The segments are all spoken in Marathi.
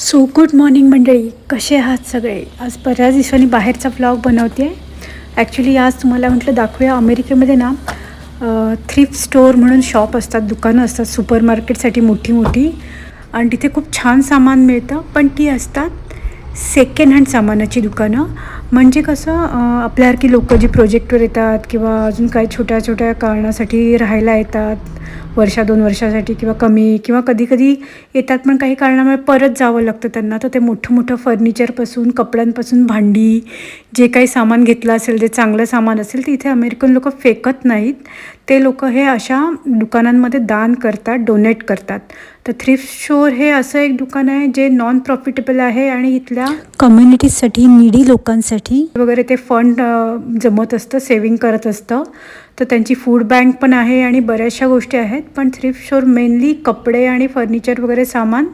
सो गुड मॉर्निंग मंडळी. कसे आहात सगळे? आज बऱ्याच दिवसांनी बाहेरचा ब्लॉग बनवते आहे ॲक्च्युली आज तुम्हाला म्हटलं दाखवूया अमेरिकेमध्ये ना थ्रिफ्ट स्टोअर म्हणून शॉप असतात दुकानं असतात सुपर मार्केटसाठी मोठी मोठी. आणि तिथे खूप छान सामान मिळतं. पण ती असतात सेकंड हँड सामानाची दुकानं. म्हणजे कसं आपल्यासारखी लोकं जी प्रोजेक्टवर येतात किंवा अजून काही छोट्या छोट्या कारणासाठी राहायला येतात वर्षा दोन वर्षासाठी किंवा कमी किंवा कधीकधी येतात पण काही कारणामुळे परत जावं लागतं त्यांना. तर ते मोठं मोठं फर्निचरपासून कपड्यांपासून भांडी जे काही सामान घेतलं असेल जे चांगलं सामान असेल ते इथे अमेरिकन लोक फेकत नाहीत. ते लोक हे अशा दुकानांमध्ये दान करतात डोनेट करतात. तर थ्रिफ्ट स्टोअर हे असं एक दुकान आहे जे नॉन प्रॉफिटेबल आहे आणि इथल्या कम्युनिटीजसाठी निडी लोकांसाठी वगैरे ते फंड जमत असतं सेविंग करत असतं. तर त्यांची फूड बँक पण आहे आणि बऱ्याचशा गोष्टी आहेत. पण थ्रिफ्ट स्टोअर मेनली कपडे आणि फर्निचर वगैरे सामान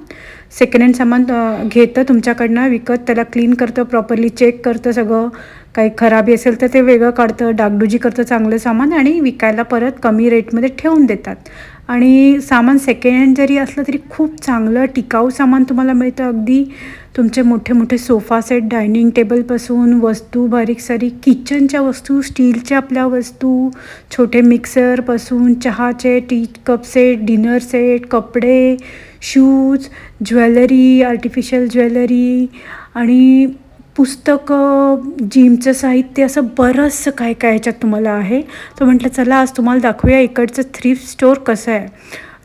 सेकंड हँड सामान घेतं तुमच्याकडनं विकत त्याला क्लीन करतं प्रॉपरली चेक करतं सगळं. काही खराबी असेल तर ते वेगळं काढतं डागडुजी करतं चांगलं सामान आणि विकायला परत कमी रेटमध्ये ठेवून देतात. आणि सामान सेकंड हँड जरी असलं तरी खूप चांगलं टिकाऊ सामान तुम्हाला मिळतं. अगदी तुमचे मोठे मोठे सोफा सेट डायनिंग टेबलपासून वस्तू बारीक सारीक किचनच्या वस्तू स्टीलच्या आपल्या वस्तू छोटे मिक्सरपासून चहाचे tea cup set dinner set कपडे शूज ज्वेलरी आर्टिफिशियल ज्वेलरी आणि पुस्तकं जिमचं साहित्य असं बरंचसं काय काय ह्याच्यात तुम्हाला आहे. तर म्हटलं चला आज तुम्हाला दाखवूया इकडचं थ्रिफ्ट स्टोअर कसं आहे.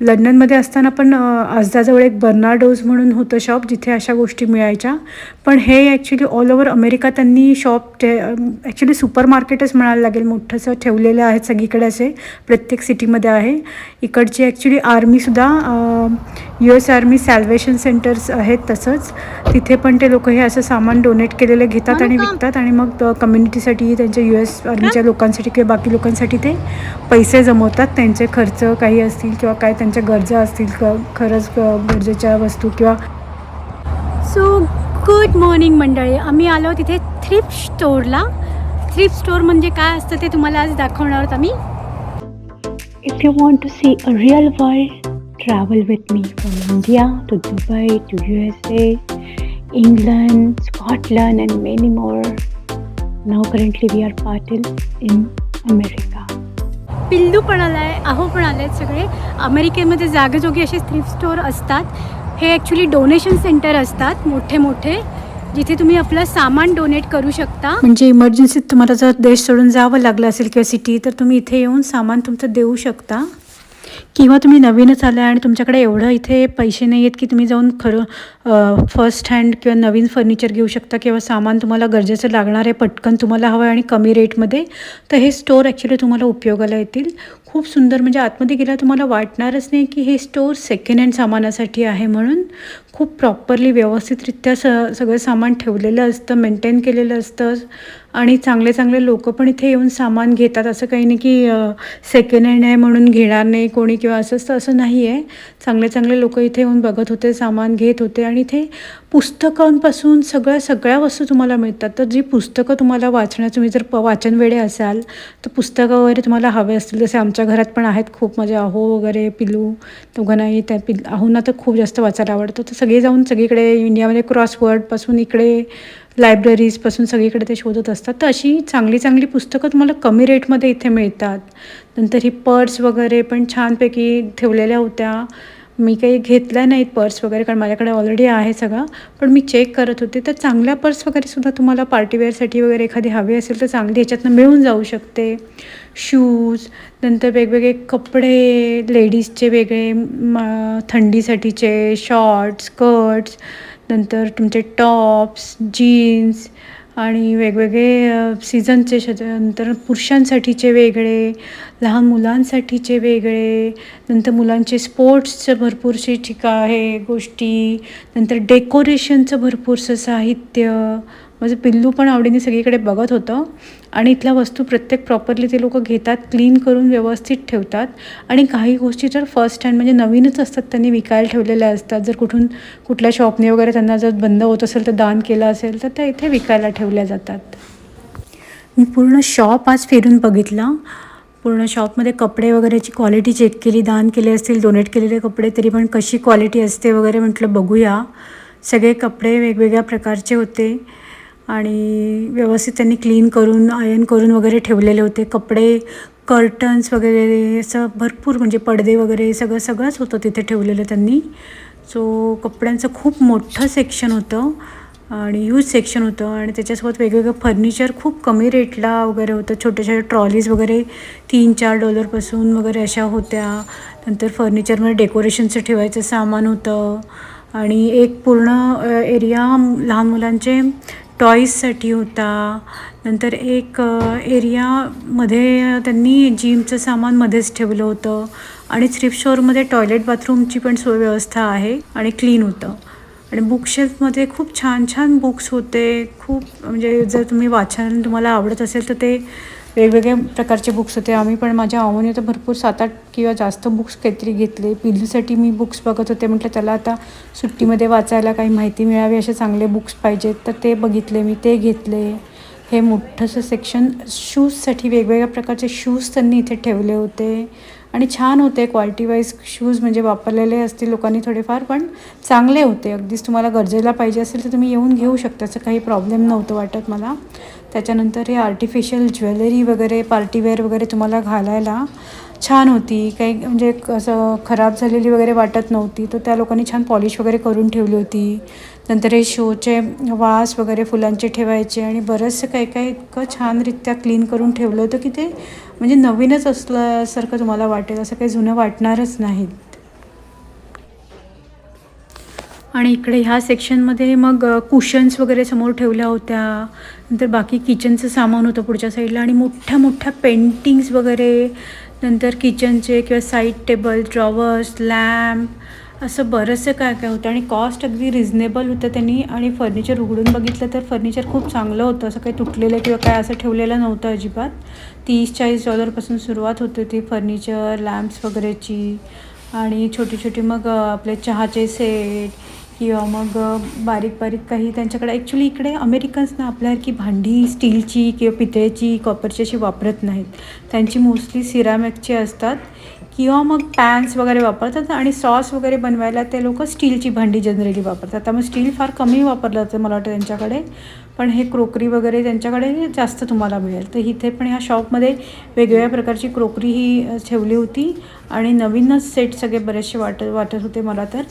लंडनमध्ये असताना पण आजदाजवळ एक बर्नाडोज म्हणून होतं शॉप जिथे अशा गोष्टी मिळायच्या. पण हे ॲक्च्युली ऑल ओव्हर अमेरिका त्यांनी शॉप ते ॲक्च्युली सुपर मार्केटच म्हणायला लागेल. मोठंसं ठेवलेलं आहे सगळीकडे असे. प्रत्येक सिटीमध्ये आहे. इकडची actually आर्मीसुद्धा U S army salvation centres आहेत तसंच. तिथे पण ते लोक हे असं सामान डोनेट केलेलं घेतात आणि विकतात आणि मग कम्युनिटीसाठी त्यांच्या यू एस आर्मीच्या लोकांसाठी किंवा बाकी लोकांसाठी ते पैसे जमवतात. त्यांचे खर्च काही असतील किंवा काय ज्यांच्या गरजा असतील ख खरंच गरजेच्या वस्तू किंवा सो गुड मॉर्निंग मंडळी. आम्ही आलो तिथे थ्रिफ्ट स्टोअरला थ्रिफ्ट स्टोअर म्हणजे काय असतं ते तुम्हाला आज दाखवणार आहोत आम्ही. If you want to see a real world travel with me from India to Dubai to U S A England Scotland and many more now currently we are Patil in America पिल्लू पण आला आहे अहो पण आले आहेत सगळे. अमेरिकेमध्ये जागेजोगी असे थ्रिफ्ट स्टोअर असतात. हे ॲक्च्युली डोनेशन सेंटर असतात मोठे मोठे जिथे तुम्ही आपलं सामान डोनेट करू शकता. म्हणजे इमर्जन्सीत तुम्हाला जर देश सोडून जावं लागलं असेल किंवा सिटी तर तुम्ही इथे येऊन सामान तुमचं देऊ शकता. किंवा तुम्ही नवीनच आला आणि तुमच्याकडे एवढं इथे पैसे नाही आहेत की तुम्ही जाऊन खरं फर्स्ट हँड किंवा नवीन फर्निचर घेऊ शकता किंवा सामान तुम्हाला गरजेचं लागणार आहे पटकन तुम्हाला हवं आहे आणि कमी रेटमध्ये तर हे स्टोअर ॲक्च्युली तुम्हाला उपयोगाला येतील. खूप सुंदर म्हणजे आतमध्ये गेला तुम्हाला वाटणारच नाही की हे स्टोअर सेकंड हँड सामानासाठी आहे म्हणून. खूप प्रॉपरली व्यवस्थितरित्या स सगळं सामान ठेवलेलं असतं मेंटेन केलेलं असतं आणि चांगले चांगले लोक पण इथे येऊन सामान घेतात. असं काही नाही की सेकंड हँड आहे म्हणून घेणार नाही कोणी किंवा असं असतं असं नाही आहे चांगले चांगले लोक इथे येऊन बघत होते सामान घेत होते आणि इथे पुस्तकांपासून सगळ्या सगळ्या वस्तू तुम्हाला मिळतात. तर जी पुस्तकं तुम्हाला वाचण्यात तुम्ही जर प वाचन वेळे असाल तर पुस्तकं वगैरे तुम्हाला हवे असतील. जसे आमच्या घरात पण आहेत खूप. म्हणजे अहो वगैरे पिलू दोघांनाही त्या पिल अहोंना तर खूप जास्त वाचायला आवडतं. तर सगळे जाऊन सगळीकडे इंडियामध्ये क्रॉसवर्डपासून इकडे लायब्ररीजपासून सगळीकडे ते शोधत असतात. तर अशी चांगली चांगली पुस्तकं तुम्हाला कमी रेटमध्ये इथे मिळतात. नंतर ही पर्स वगैरे पण छानपैकी ठेवलेल्या होत्या. मी काही घेतल्या नाहीत पर्स वगैरे कारण माझ्याकडे ऑलरेडी आहे सगळं. पण मी चेक करत होते. तर चांगल्या पर्स वगैरे सुद्धा तुम्हाला पार्टीवेअरसाठी वगैरे एखादी हवी असेल तर चांगली ह्याच्यातनं मिळून जाऊ शकते. शूज नंतर वेगवेगळे कपडे लेडीजचे वेगळे थंडीसाठीचे शॉर्ट्स स्कर्ट्स नंतर तुमचे टॉप्स जीन्स आणि वेगवेगळे सीझनचे नंतर पुरुषांसाठीचे वेगळे लहान मुलांसाठीचे वेगळे नंतर मुलांचे स्पोर्ट्सचं भरपूरशी ठिका आहे गोष्टी नंतर डेकोरेशनचं भरपूरसं साहित्य माझं पिल्लू पण आवडीने सगळीकडे बघत होतं. आणि इथल्या वस्तू प्रत्येक प्रॉपरली ते लोक घेतात क्लीन करून व्यवस्थित ठेवतात. आणि काही गोष्टी तर फर्स्ट हँड म्हणजे नवीनच असतात त्यांनी विकायला ठेवलेल्या असतात. जर कुठून कुठल्या शॉपने वगैरे त्यांना जर बंद होत असेल तर दान केलं असेल तर त्या इथे विकायला ठेवल्या जातात. मी पूर्ण शॉप आज फिरून बघितला. पूर्ण शॉपमध्ये कपडे वगैरेची क्वालिटी चेक केली दान केले असतील डोनेट केलेले कपडे तरी पण कशी क्वालिटी असते वगैरे म्हटलं बघूया. सगळे कपडे वेगवेगळ्या प्रकारचे होते. आणि व्यवस्थित त्यांनी क्लीन करून आयन करून वगैरे ठेवलेले होते. कपडे कर्टन्स वगैरे असं भरपूर म्हणजे पडदे वगैरे सगळं सगळंच होतं तिथे ठेवलेलं त्यांनी. सो कपड्यांचं खूप मोठं सेक्शन होतं आणि ह्यूज सेक्शन होतं आणि त्याच्यासोबत वेगवेगळं फर्निचर खूप कमी रेटला वगैरे होतं. छोट्या छोट्या ट्रॉलीज वगैरे तीन चार डॉलरपासून वगैरे अशा होत्या. नंतर फर्निचरमध्ये डेकोरेशनचं ठेवायचं सामान होतं. आणि एक पूर्ण एरिया लहान मुलांचे टॉईजसाठी होता. नंतर एक एरियामध्ये त्यांनी जिमचं सामान मध्येच ठेवलं होतं. आणि थ्रिफ्ट स्टोअरमध्ये टॉयलेट बाथरूमची पण सोय व्यवस्था आहे आणि क्लीन होतं. आणि बुकशेल्फमध्ये खूप छान छान बुक्स होते. खूप म्हणजे जर तुम्ही वाचन तुम्हाला आवडत असेल तर ते वेगवेगळ्या प्रकारचे बुक्स होते. आम्ही पण माझ्या आवडीने तर भरपूर सात आठ किंवा जास्त बुक्स काहीतरी घेतले. पिलूसाठी मी बुक्स बघत होते. म्हटलं त्याला आता सुट्टीमध्ये वाचायला काही माहिती मिळावी असे चांगले बुक्स पाहिजेत. तर ते बघितले मी. ते घेतले. हे मोठंसं सेक्शन शूजसाठी वेगवेगळ्या प्रकारचे शूज त्यांनी इथे ठेवले होते. आणि छान होते क्वालिटी वाईज शूज म्हणजे वापरलेले असतील लोकांनी थोडेफार पण चांगले होते. अगदीच तुम्हाला गरजेला पाहिजे असेल तर तुम्ही येऊन घेऊ शकता. असं काही प्रॉब्लेम नव्हतं वाटत मला. त्याच्यानंतर हे आर्टिफिशियल ज्वेलरी वगैरे पार्टीवेअर वगैरे तुम्हाला घालायला छान होती. काही म्हणजे असं खराब झालेली वगैरे वाटत नव्हती. तर त्या लोकांनी छान पॉलिश वगैरे करून ठेवली होती. नंतर हे शोचे वास वगैरे फुलांचे ठेवायचे आणि बरंचसं काही काही इतकं छानरित्या क्लीन करून ठेवलं होतं की ते म्हणजे नवीनच असल्यासारखं तुम्हाला वाटेल. असं काही जुनं वाटणारच नाहीत आणि इकडे ह्या सेक्शनमध्ये मग कुशन्स वगैरे समोर ठेवल्या होत्या. नंतर बाकी किचनचं सामान होतं पुढच्या साईडला आणि मोठ्या मोठ्या पेंटिंग्स वगैरे. नंतर किचनचे किंवा साईड टेबल ड्रॉवर्स लॅम्प असं बरंचसं काय काय होतं. आणि कॉस्ट अगदी रिझनेबल होतं त्यांनी. आणि फर्निचर उघडून बघितलं तर फर्निचर खूप चांगलं होतं. असं काही तुटलेलं किंवा काय असं ठेवलेलं नव्हतं अजिबात. तीस चाळीस डॉलरपासून सुरुवात होती ती फर्निचर लॅम्प्स वगैरेची. आणि छोटी छोटी मग आपले चहाचे सेट किंवा मग बारीक बारीक काही त्यांच्याकडे ॲक्च्युली इकडे अमेरिकन्सना आपल्यासारखी भांडी स्टीलची किंवा पितळेची कॉपरची अशी वापरत नाहीत. त्यांची मोस्टली सिरामिकची असतात. किंवा मग पॅन्स वगैरे वापरतात आणि सॉस वगैरे बनवायला ते लोक स्टीलची भांडी जनरली वापरतात. त्यामुळे स्टील फार कमी वापरलं जातं मला वाटतं त्यांच्याकडे. पण हे क्रोकरी वगैरे त्यांच्याकडे जास्त तुम्हाला मिळेल. तर इथे पण ह्या शॉपमध्ये वेगवेगळ्या प्रकारची क्रोकरी ही ठेवली होती. आणि नवीनच सेट सगळे बरेचसे वाटत वाटत होते मला तर.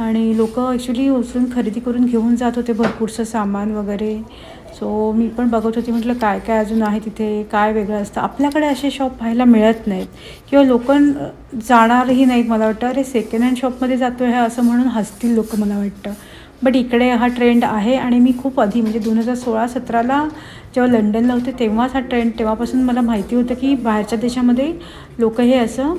आणि लोक ॲक्च्युली उचलून खरेदी करून घेऊन जात होते भरपूरसं सामान वगैरे. सो मी पण बघत होती म्हटलं काय काय अजून आहे तिथे काय वेगळं असतं? आपल्याकडे असे शॉप पाहायला मिळत नाहीत. किंवा लोक जाणारही नाहीत मला वाटतं. अरे सेकंड हँड शॉपमध्ये जातो आहे असं म्हणून हसतील लोक मला वाटतं. बट इकडे हा ट्रेंड आहे आणि मी खूप आधी म्हणजे दोन हजार सोळा सतराला जेव्हा लंडनला होते तेव्हाच हा ट्रेंड तेव्हापासून मला माहिती होतं की बाहेरच्या देशामध्ये लोक हे असं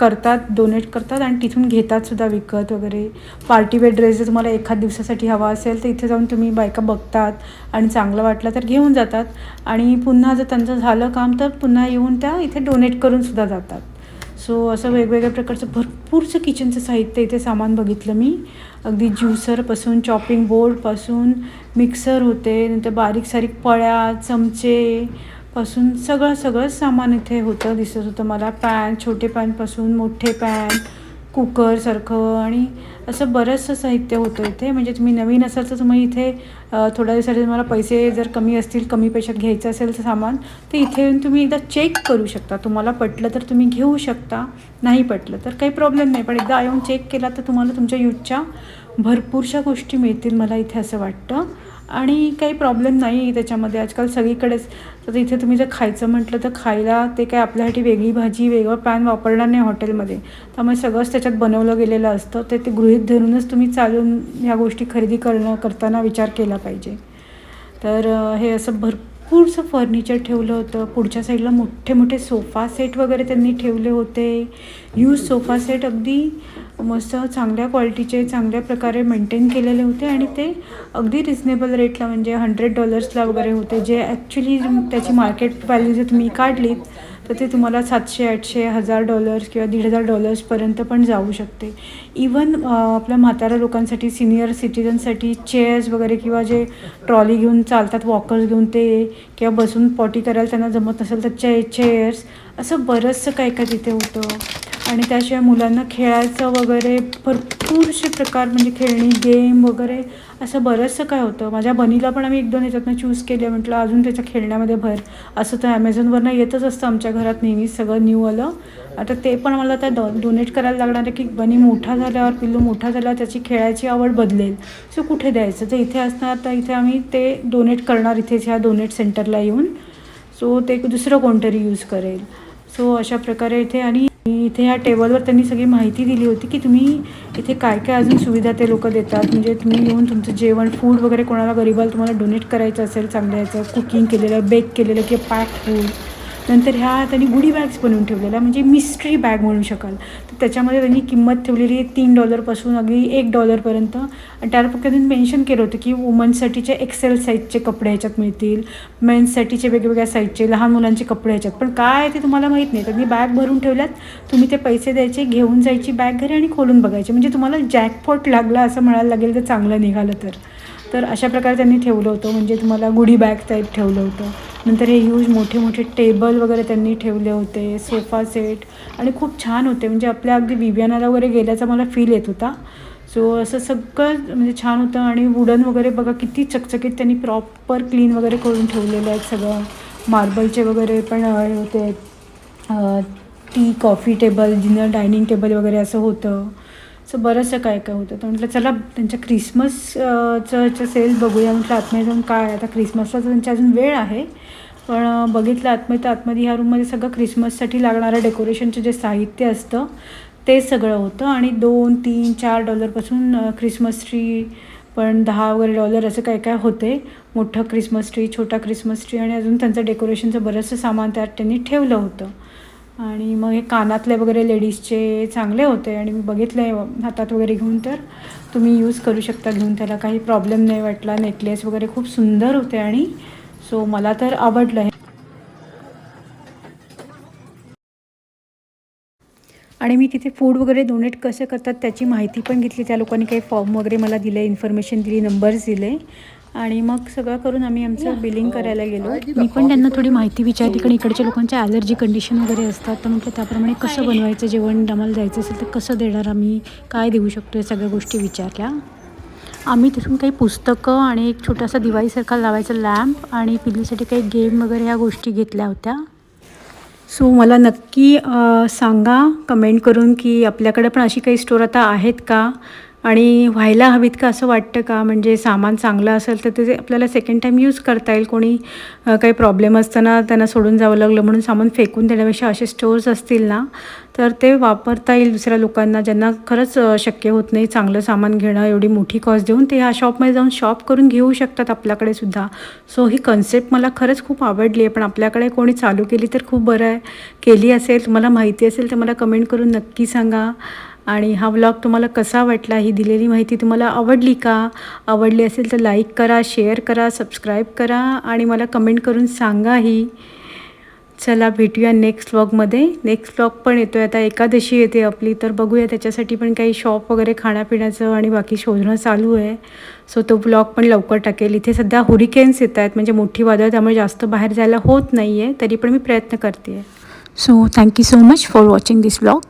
करतात डोनेट करतात आणि तिथून घेतात सुद्धा विकत वगैरे. पार्टी वेअर ड्रेस जर तुम्हाला एखाद दिवसासाठी हवा असेल तर इथे जाऊन तुम्ही बायका बघतात आणि चांगलं वाटलं तर घेऊन जातात. आणि पुन्हा जर त्यांचं झालं काम तर पुन्हा येऊन त्या इथे डोनेट करून सुद्धा जातात. सो असं वेगवेगळ्या प्रकारचं भरपूरचं किचनचं साहित्य इथे सामान बघितलं मी. अगदी ज्युसरपासून चॉपिंग बोर्डपासून मिक्सर होते नंतर बारीक सारीक पळ्या चमचे पासून सगळं सगळंच सामान इथे होतं दिसत होतं मला. पॅन छोटे पॅनपासून मोठे पॅन कुकरसारखं आणि असं बरंचसं साहित्य होतं इथे. म्हणजे तुम्ही नवीन असाल तर तुम्ही इथे थोड्या दिवसासाठी तुम्हाला पैसे जर कमी असतील कमी पैशात घ्यायचं असेल तर सामान तर इथे येऊन तुम्ही एकदा चेक करू शकता. तुम्हाला पटलं तर तुम्ही घेऊ शकता नाही पटलं तर काही प्रॉब्लेम नाही. पण एकदा येऊन चेक केला तर तुम्हाला तुमच्या यूजच्या भरपूरशा गोष्टी मिळतील मला इथे असं वाटतं. आणि काही प्रॉब्लेम नाही त्याच्यामध्ये. आजकाल सगळीकडेच. तर इथे तुम्ही जर खायचं म्हटलं तर खायला ते काय आपल्यासाठी वेगळी भाजी वेगळं पॅन वापरणार नाही हॉटेलमध्ये. त्यामुळे सगळंच त्याच्यात बनवलं गेलेलं असतं. ते ते गृहित धरूनच तुम्ही चालून ह्या गोष्टी खरेदी करणं करताना विचार केला पाहिजे. तर हे असं भरपूरसं फर्निचर ठेवलं होतं. पुढच्या साईडला मोठे मोठे सोफा सेट वगैरे त्यांनी ठेवले होते. यूज सोफा सेट अगदी मस्त चांगल्या क्वालिटीचे चांगल्या प्रकारे मेंटेन केलेले होते आणि ते अगदी रिजनेबल रेटला म्हणजे हंड्रेड डॉलर्सला वगैरे होते. जे ॲक्च्युली त्याची मार्केट व्हॅल्यू जर तुम्ही काढलीत तर ते तुम्हाला सातशे आठशे हजार डॉलर्स किंवा दीड हजार डॉलर्सपर्यंत पण जाऊ शकते. इवन आपल्या म्हाताऱ्या लोकांसाठी सिनियर सिटीजनसाठी चेअर्स वगैरे किंवा जे ट्रॉली घेऊन चालतात वॉकर्स घेऊन ते किंवा बसून पॉटी करायला त्यांना जमत नसेल तर चे चेअर्स असं बरंचसं काय काय तिथे होतं. आणि त्याशिवाय मुलांना खेळायचं वगैरे भरपूरसे प्रकार म्हणजे खेळणी गेम वगैरे असं बरंचसं काय होतं. माझ्या बनीला पण आम्ही एक दोन याच्यातनं चूज केले म्हटलं अजून त्याच्या खेळण्यामध्ये भर. असं तर ॲमेझॉनवरनं येतच असतं आमच्या घरात नेहमीच सगळं न्यू आलं आता ते पण मला त्या डो डोनेट करायला लागणार आहे की बनी मोठा झाल्यावर पिल्लू मोठा झाल्यावर त्याची खेळायची आवड बदलेल. सो कुठे द्यायचं? तर इथे असणार तर इथे आम्ही ते डोनेट करणार इथेच ह्या डोनेट सेंटरला येऊन. सो ते दुसरं कोणतरी यूज करेल. सो अशा प्रकारे इथे आणि इथे ह्या टेबलवर त्यांनी सगळी माहिती दिली होती की तुम्ही इथे काय काय अजून सुविधा ते लोक देतात. म्हणजे तुम्ही येऊन तुमचं जेवण फूड वगैरे कोणाला गरीबाला तुम्हाला डोनेट करायचं असेल चांगलं याचं कुकिंग केलेलं बेक केलेलं किंवा पॅक फूड नंतर ह्या त्यांनी गुडी बॅग्स बनवून ठेवलेल्या म्हणजे मिस्ट्री बॅग म्हणू शकाल. तर त्याच्यामध्ये त्यांनी किंमत ठेवलेली आहे तीन डॉलरपासून अगदी एक डॉलरपर्यंत आणि त्याला त्यांनी मेन्शन केलं होतं की वुमन्ससाठीचे एक्सेल साईजचे कपडे ह्याच्यात मिळतील. मेन्ससाठीचे वेगवेगळ्या साईजचे लहान मुलांचे कपडे ह्याच्यात. पण काय ते तुम्हाला माहीत नाही. त्यांनी बॅग भरून ठेवल्यात. तुम्ही ते पैसे द्यायचे घेऊन जायची बॅग घरी आणि खोलून बघायचे. म्हणजे तुम्हाला जॅकपॉट लागला असं म्हणायला लागेल तर चांगलं निघालं तर. तर अशा प्रकारे त्यांनी ठेवलं होतं. म्हणजे तुम्हाला गुढी बॅग टाईप ठेवलं होतं. नंतर हे ह्यूज मोठे मोठे टेबल वगैरे त्यांनी ठेवले होते. सोफा सेट आणि खूप छान होते. म्हणजे आपल्या अगदी विव्यानाला वगैरे गेल्याचा मला फील येत होता. सो असं सगळं म्हणजे छान होतं. आणि वुडन वगैरे बघा किती चकचकीत त्यांनी प्रॉपर क्लीन वगैरे करून ठेवलेलं आहे सगळं. मार्बलचे वगैरे पण होते. Tea coffee table dinner dining table वगैरे असं होतं. सो बरंचसं काय काय होतं. तर म्हटलं चला त्यांच्या क्रिसमसचं सेल बघूया. म्हटलं आतमध्ये जाऊन काय आता क्रिसमसला तर त्यांची अजून वेळ आहे. पण बघितलं आतमध्ये तर आतमध्ये ह्या रूममध्ये सगळं क्रिसमससाठी लागणारं डेकोरेशनचं जे साहित्य असतं ते सगळं होतं. आणि दोन तीन चार डॉलरपासून ख्रिसमस क्रिसमस ट्री पण दहा वगैरे डॉलर असं काय काय होते. मोठं क्रिसमस ट्री छोटा क्रिसमस ट्री आणि अजून त्यांचं डेकोरेशनचं बरंचसं सामान त्यात त्यांनी ठेवलं होतं. आणि मग हे कानातले वगैरे लेडीजचे चांगले होते आणि मी बघितले हातात वगैरे घेऊन तर तुम्ही यूज करू शकता घेऊन. त्याला काही प्रॉब्लेम नाही वाटला. नेकलेस वगैरे खूप सुंदर होते आणि सो मला तर आवडलं हे. आणि मी तिथे फूड वगैरे डोनेट कसं करतात त्याची माहिती पण घेतली. त्या लोकांनी काही फॉर्म वगैरे मला दिले इन्फॉर्मेशन दिली नंबर्स दिले. आणि मग सगळं करून आम्ही आमचं बिलिंग करायला गेलो. मी पण त्यांना थोडी माहिती विचारली कारण इकडच्या लोकांच्या ॲलर्जी कंडिशन वगैरे असतात. तर म्हटलं त्याप्रमाणे कसं बनवायचं जेवण आम्हाला द्यायचं असेल तर कसं देणार आम्ही काय देऊ शकतो या सगळ्या गोष्टी विचारल्या. आम्ही तिथून काही पुस्तकं आणि एक छोटासा दिवाळीसारखा लावायचा लॅम्प आणि पिल्लीसाठी काही गेम वगैरे ह्या गोष्टी घेतल्या होत्या. सो मला नक्की सांगा कमेंट करून की आपल्याकडे पण अशी काही स्टोर आता आहेत का? आणि व्हायला हवीत का असं वाटतं का? म्हणजे सामान चांगलं असेल तर ते आपल्याला सेकंड टाईम यूज करता येईल. कोणी काही प्रॉब्लेम असताना त्यांना सोडून जावं लागलं म्हणून सामान फेकून देण्यापेक्षा असे स्टोर्स असतील ना तर ते वापरता येईल दुसऱ्या लोकांना ज्यांना खरंच शक्य होत नाही चांगलं सामान घेणं एवढी मोठी कॉस्ट देऊन ते ह्या शॉपमध्ये जाऊन शॉप करून घेऊ शकतात आपल्याकडे सुद्धा. सो ही कन्सेप्ट मला खरंच खूप आवडली आहे. पण आपल्याकडे कोणी चालू केली तर खूप बरं आहे. केली असेल तुम्हाला माहिती असेल तर मला कमेंट करून नक्की सांगा. आणि हा व्लॉग तुम्हाला कसा वाटला ही दिलेली माहिती तुम्हाला आवडली का? आवडली असेल तर लाईक करा शेअर करा सबस्क्राईब करा आणि मला कमेंट करून सांगा ही. चला भेटूया नेक्स्ट व्लॉगमध्ये नेक्स्ट व्लॉग पण येतो आहे आता एकादशी येते आपली तर बघूया त्याच्यासाठी पण काही शॉप वगैरे खाण्यापिण्याचं आणि बाकी शोधणं चालू आहे. सो तो ब्लॉग पण लवकर टाकेल. इथे सध्या हुरिकेन्स येत आहेत म्हणजे मोठी वादळ त्यामुळे जास्त बाहेर जायला होत नाही आहे तरी पण मी प्रयत्न करते so thank you so much for watching this blog